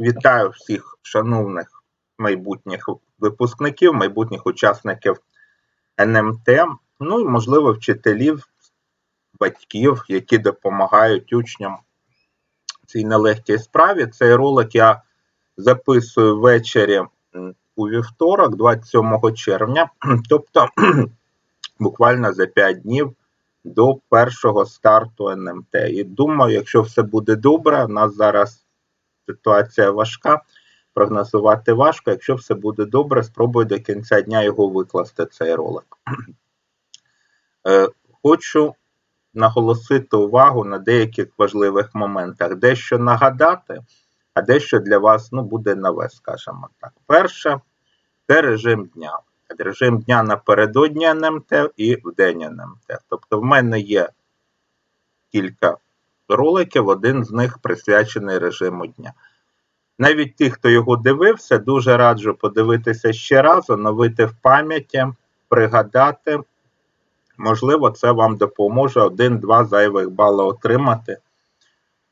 Вітаю всіх шановних майбутніх випускників, майбутніх учасників НМТ, ну і, можливо, вчителів, батьків, які допомагають учням цій нелегкій справі. Цей ролик я записую ввечері у вівторок, 27 червня, тобто буквально за 5 днів до першого старту НМТ. І думаю, якщо все буде добре, у нас зараз ситуація важка, прогнозувати важко. Якщо все буде добре, спробую до кінця дня його викласти, цей ролик. Е, Хочу наголосити увагу на деяких важливих моментах, дещо нагадати, а дещо для вас ну, буде нове, скажімо так. Перше це режим дня. Режим дня напередодні НМТ і в день НМТ. Тобто, в мене є кілька роликів, один з них присвячений режиму дня. Навіть ті, хто його дивився, дуже раджу подивитися ще раз, оновити в пам'яті, пригадати. Можливо, це вам допоможе один-два зайвих бали отримати.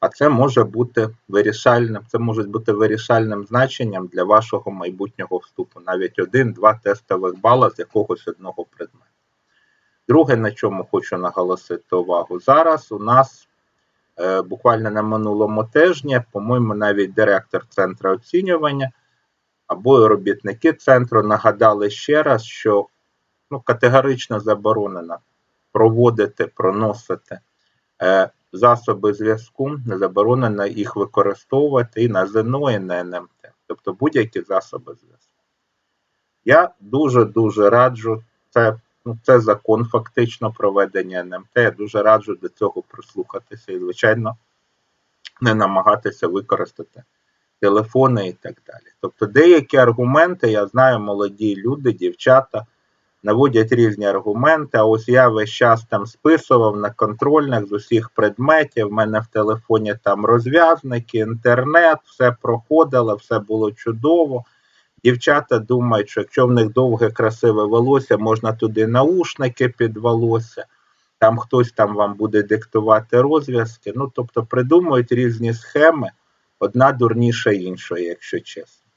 А це може бути вирішальним, це може бути вирішальним значенням для вашого майбутнього вступу. Навіть один-два тестових бала з якогось одного предмету. Друге, на чому хочу наголосити увагу, зараз у нас буквально на минулому тижні, по-моєму, навіть директор центру оцінювання або робітники центру нагадали ще раз, що ну, категорично заборонено проводити, проносити е, засоби зв'язку, не заборонено їх використовувати і на ЗНО, і на НМТ, тобто будь-які засоби зв'язку. Я дуже-дуже раджу, це, ну, це закон фактично проведення НМТ. Я дуже раджу до цього прислухатися і, звичайно, не намагатися використати телефони і так далі. Тобто деякі аргументи, я знаю, молоді люди, дівчата наводять різні аргументи. А ось я весь час там списував на контрольних з усіх предметів. У мене в телефоні там розв'язники, інтернет, все проходило, все було чудово. Дівчата думають, що якщо в них довге, красиве волосся, можна туди наушники під волосся, там хтось там вам буде диктувати розв'язки. Ну, тобто придумують різні схеми, одна дурніша іншої, якщо чесно.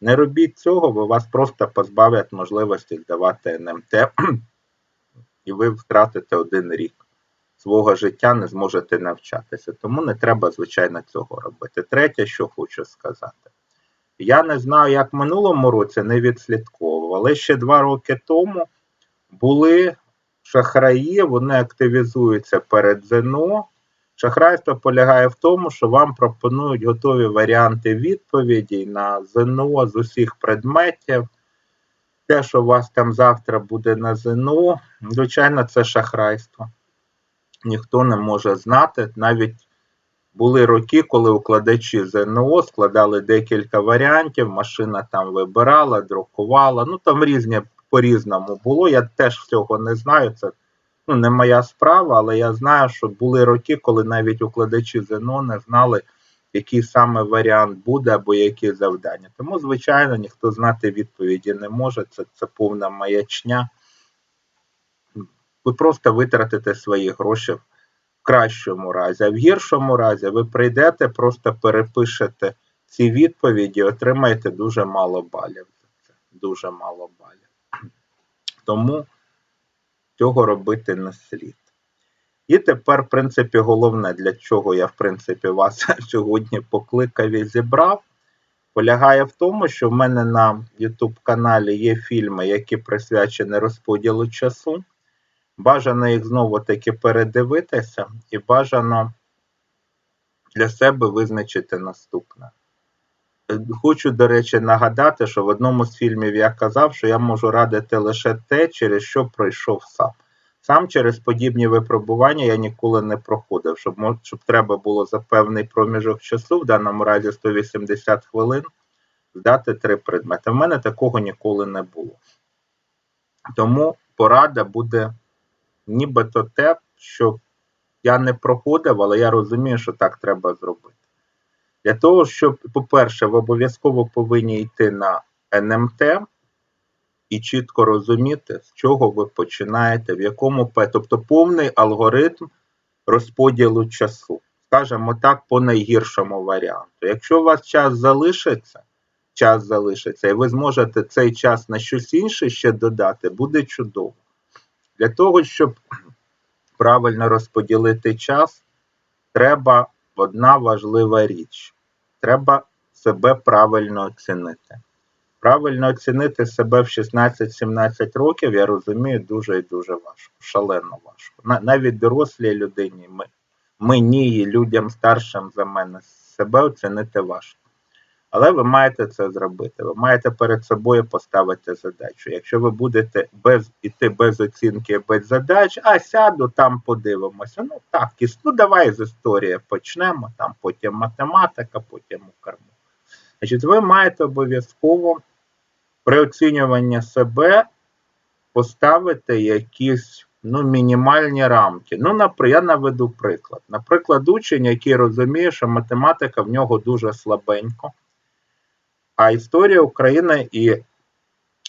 Не робіть цього, бо вас просто позбавлять можливості здавати НМТ, і ви втратите один рік свого життя, не зможете навчатися. Тому не треба, звичайно, цього робити. Третє, що хочу сказати. Я не знаю, як в минулому році не відслідковував, але ще два роки тому були шахраї, вони активізуються перед ЗНО. Шахрайство полягає в тому, що вам пропонують готові варіанти відповідей на ЗНО з усіх предметів. Те, що у вас там завтра буде на ЗНО, звичайно, це шахрайство. Ніхто не може знати. Навіть були роки, коли укладачі ЗНО складали декілька варіантів, машина там вибирала, друкувала. Ну там різні по-різному було. Я теж цього не знаю. Це ну, не моя справа, але я знаю, що були роки, коли навіть укладачі ЗНО не знали, який саме варіант буде або які завдання. Тому, звичайно, ніхто знати відповіді не може. Це, це повна маячня. Ви просто витратите свої гроші кращому разі, а в гіршому разі ви прийдете, просто перепишете ці відповіді, отримаєте дуже мало балів. Дуже мало балів. Тому цього робити не слід. І тепер, в принципі, головне, для чого я, в принципі, вас сьогодні покликав і зібрав, полягає в тому, що в мене на YouTube каналі є фільми, які присвячені розподілу часу. Бажано їх знову таки передивитися, і бажано для себе визначити наступне. Хочу, до речі, нагадати, що в одному з фільмів я казав, що я можу радити лише те, через що пройшов сам. Сам через подібні випробування я ніколи не проходив, щоб щоб треба було за певний проміжок часу, в даному разі 180 хвилин, здати три предмети. В мене такого ніколи не було. Тому порада буде нібито те, що я не проходив, але я розумію, що так треба зробити. Для того, щоб, по-перше, ви обов'язково повинні йти на НМТ і чітко розуміти, з чого ви починаєте, в якому тобто повний алгоритм розподілу часу. скажімо так, по найгіршому варіанту. Якщо у вас час залишиться, час залишиться, і ви зможете цей час на щось інше ще додати, буде чудово. Для того, щоб правильно розподілити час, треба одна важлива річ. Треба себе правильно оцінити. Правильно оцінити себе в 16-17 років, я розумію, дуже і дуже важко, шалено важко. Навіть дорослій людині, мені і людям старшим за мене, себе оцінити важко. Але ви маєте це зробити. Ви маєте перед собою поставити задачу. Якщо ви будете без іти без оцінки, без задач, а сяду, там подивимося. Ну так, ну давай з історії почнемо, там потім математика, потім укрмо. Значить, ви маєте обов'язково при оцінюванні себе поставити якісь ну, мінімальні рамки. Ну, наприклад, я наведу приклад. Наприклад, учень, який розуміє, що математика в нього дуже слабенько, а історія України і,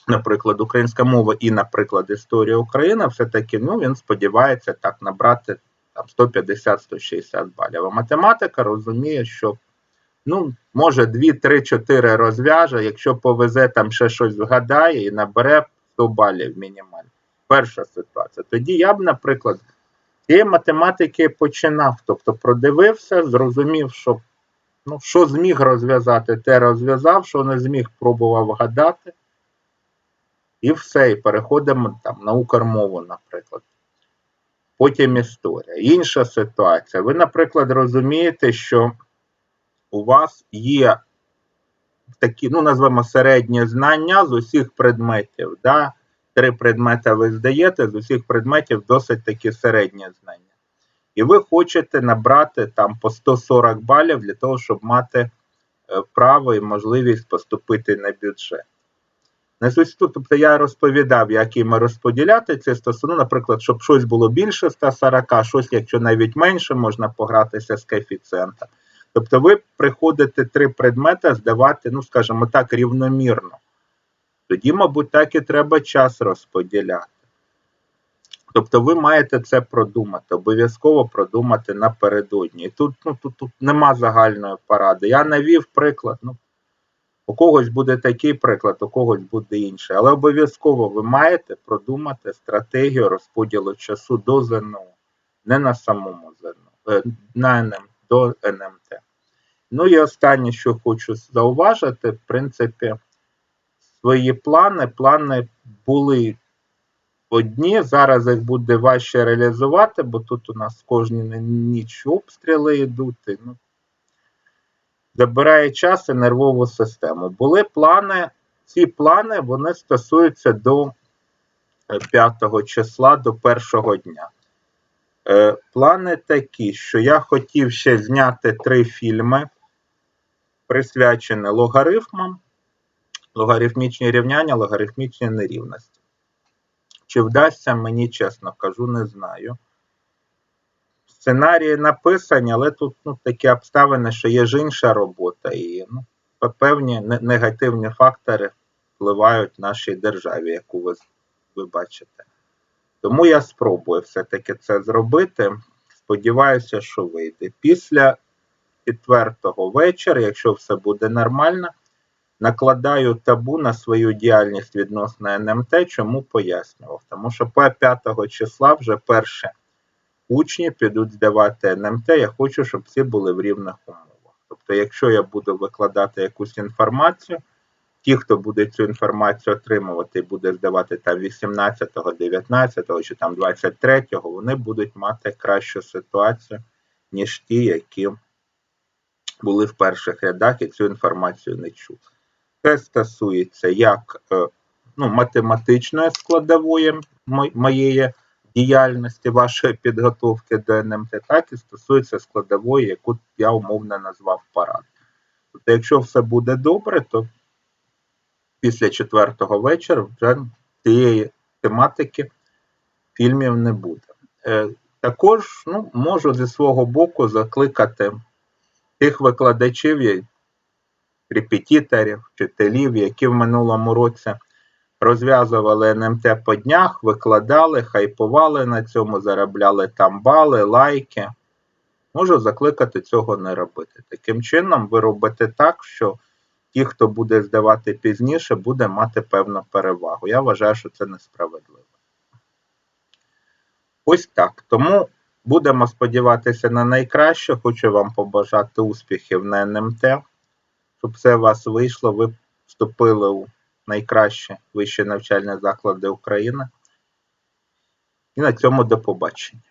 наприклад, українська мова і, наприклад, історія України, все-таки ну, він сподівається так набрати там 150-160 балів. А математика розуміє, що ну, може 2, 3, 4 розв'яже, якщо повезе там ще щось згадає і набере 100 балів мінімально. Перша ситуація. Тоді я б, наприклад, цієї математики починав, тобто продивився, зрозумів, що ну, що зміг розв'язати, те розв'язав, що не зміг, пробував вгадати. І все, і переходимо там на укрмову, наприклад. Потім історія. Інша ситуація. Ви, наприклад, розумієте, що у вас є такі, ну, назвемо середні знання з усіх предметів. Да? Три предмети ви здаєте, з усіх предметів досить такі середні знання. І ви хочете набрати там по 140 балів для того, щоб мати е, право і можливість поступити на бюджет. Тобто я розповідав, як їм розподіляти ці стосунки, наприклад, щоб щось було більше 140, щось, якщо навіть менше, можна погратися з коефіцієнтом. Тобто ви приходите три предмети здавати, ну, скажімо так, рівномірно. Тоді, мабуть, так і треба час розподіляти. Тобто ви маєте це продумати, обов'язково продумати напередодні. І тут ну, тут, тут нема загальної поради. Я навів приклад. ну, У когось буде такий приклад, у когось буде інший. Але обов'язково ви маєте продумати стратегію розподілу часу до ЗНО, не на самому ЗНО, е, на НМ, до НМТ. Ну і останнє, що хочу зауважити, в принципі, свої плани. Плани були одні. Зараз їх буде важче реалізувати, бо тут у нас кожні ніч обстріли йдуть. Ну, Забирає час і нервову систему. Були плани, ці плани вони стосуються до 5 е, числа, до першого дня. Е, Плани такі, що я хотів ще зняти три фільми, присвячені логарифмам, логарифмічні рівняння, логарифмічні нерівності. Чи вдасться мені, чесно кажу, не знаю. Сценарії написані, але тут ну, такі обставини, що є ж інша робота, і ну, певні негативні фактори впливають в нашій державі, яку ви, ви бачите. Тому я спробую все-таки це зробити. Сподіваюся, що вийде. Після четвертого вечора, якщо все буде нормально, накладаю табу на свою діяльність відносно НМТ, чому пояснював. Тому що по 5 числа вже перші учні підуть здавати НМТ, я хочу, щоб всі були в рівних умовах. Тобто, якщо я буду викладати якусь інформацію, ті, хто буде цю інформацію отримувати буде здавати там 18, 19 чи там 23, вони будуть мати кращу ситуацію, ніж ті, які були в перших рядах і цю інформацію не чули. Це стосується як е, ну, математичної складової моєї діяльності, вашої підготовки до НМТ, так і стосується складової, яку я умовно назвав парад. Тобто, якщо все буде добре, то після четвертого вечора вже цієї тематики фільмів не буде. Е, також ну, можу зі свого боку закликати тих викладачів, репетиторів, вчителів, які в минулому році розв'язували НМТ по днях, викладали, хайпували на цьому, заробляли там бали, лайки. Можу закликати цього не робити. Таким чином, ви робите так, що ті, хто буде здавати пізніше, буде мати певну перевагу. Я вважаю, що це несправедливо. Ось так. Тому будемо сподіватися на найкраще. Хочу вам побажати успіхів на НМТ, щоб все у вас вийшло. Ви вступили у найкращі вищі навчальні заклади України. І на цьому до побачення.